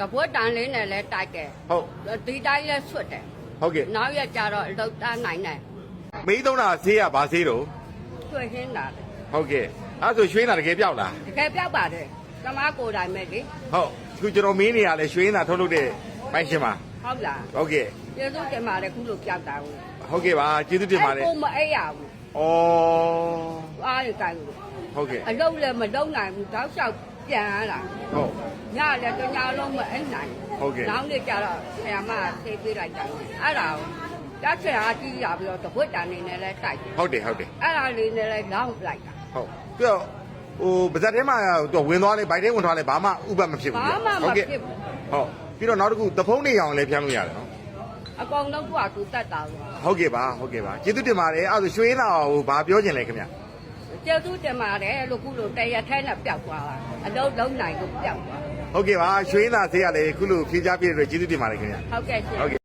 တပွတ်တန်လေးနဲ့လည်းတိုက်တယ်ဟုတ်ဒီတိုင်းလည်းဆွတ်တယ်ဟုတ်ကဲ့နောက်ရက်ကျတော့အလုတ်တန်းနိုင်တယ်မေးသုံးတာဆေးရဘာဆေးတော့ဆွတ်ဟင်းတာတယ်ဟုတ်ကဲ့အဲ့ဒါဆိုရွှေနာတကယ်ပြောက်လားတကယ်ပြောက်ပါတယ်သမားကိုယ်တိုင်ပဲလေဟုတ်ခုကျွန်တော်မင်းနေရလဲရွှေနာထုတ်လုပ်တဲ့ပိုင်ရှင်ပါဟုတ်လားဟုတ်ကဲ့ကျေစုတင်ပါတယ်ခုလိုပြောက်တာကိုဟုတ်ကဲ့ပါကျေးဇူးတင်ပါတယ်ကိုမအိပ်ရဘူးဩအားရကိုင်ဘူးဟုတ်ကဲ့အလုတ်လည်းမလုံနိုင်ဘူးတောက်လျှောက် ပြန်ရတာဟုတ်ညလည်းတညလုံးမအိပ်နိုင်ဟုတ်ကဲ့နောက်နေ့ကျတော့ဆရာမသိပေးလိုက်တာအဲ့ဒါကိုတက်ဆရာကြီးရပြီးတော့တပွတ်တန်နေနဲ့လည်းတိုက်တယ်ဟုတ်တယ်ဟုတ်တယ်အဲ့ဒါလေးနဲ့လည်းလောင်းလိုက်တာဟုတ်ပြီးတော့ဟိုဗဇက်ထဲမှာတော့ဝင်သွားလဲဗိုက်ထဲဝင်သွားလဲဘာမှဥပ္ပမဖြစ်ဘူးဘာမှမဟုတ်ကဲ့ဖြစ်ဘူးဟုတ်ပြီးတော့နောက်တစ်ခုသဖုံးနေအောင်လည်းဖြန်းလို့ရတယ်နော်အကောင်လုံးကသူတတ်တာလို့ဟုတ်ကဲ့ပါဟုတ်ကဲ့ပါကျေးဇူးတင်ပါတယ်အဲ့ဒါဆိုရွှေနာဟိုဘာပြောချင်လဲခင်ဗျ ကျေသူတင်ပါတယ်လို့ခုလိုတရထဲနဲ့ပျောက်သွားတာအလုံးလုံးနိုင်ကိုပျောက်သွားဟုတ်ကဲ့ပါရွှေနာဆေးရလဲခုလိုဖြေးကြပြည့်တဲ့အတွက်ကျေးဇူးတင်ပါတယ်ခင်ဗျဟုတ်ကဲ့ရှင်ဟုတ်ကဲ့